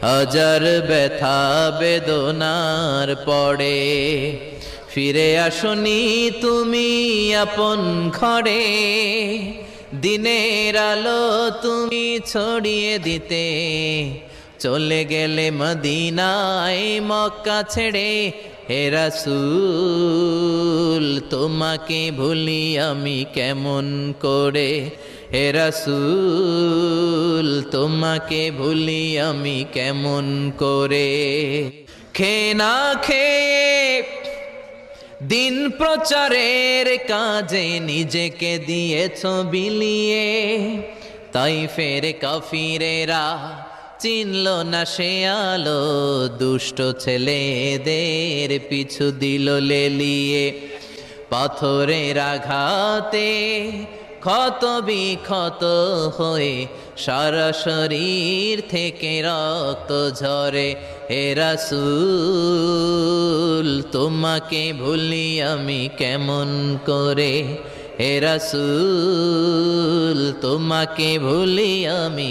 হাজার ব্যথা বেদনার পড়ে। ফিরে আসনি তুমি আপন ঘরে। দিনের আলো তুমি ছড়িয়ে দিতে। চলে গেলে মদিনায় মক্কা ছেড়ে, হে রাসূল, তোমাকে ভুলি আমি কেমন করে? হে রাসূল, তোমাকে ভুলি আমি কেমন করে? খে না খেয়ে দিন প্রচারের কাজে নিজেকে দিয়েছ বিলিয়ে তাই ফের কাফিরেরা চিনল না সে আলো, দুষ্ট ছেলেদের পিছু দিল লেলিয়ে। পাথরের আঘাতে ক্ষত বিক্ষত হয়ে সারা শরীর থেকে রক্ত ঝরে। হে রাসূল, তোমাকে ভুলি আমি কেমন করে? হে রাসূল, তোমাকে ভুলি আমি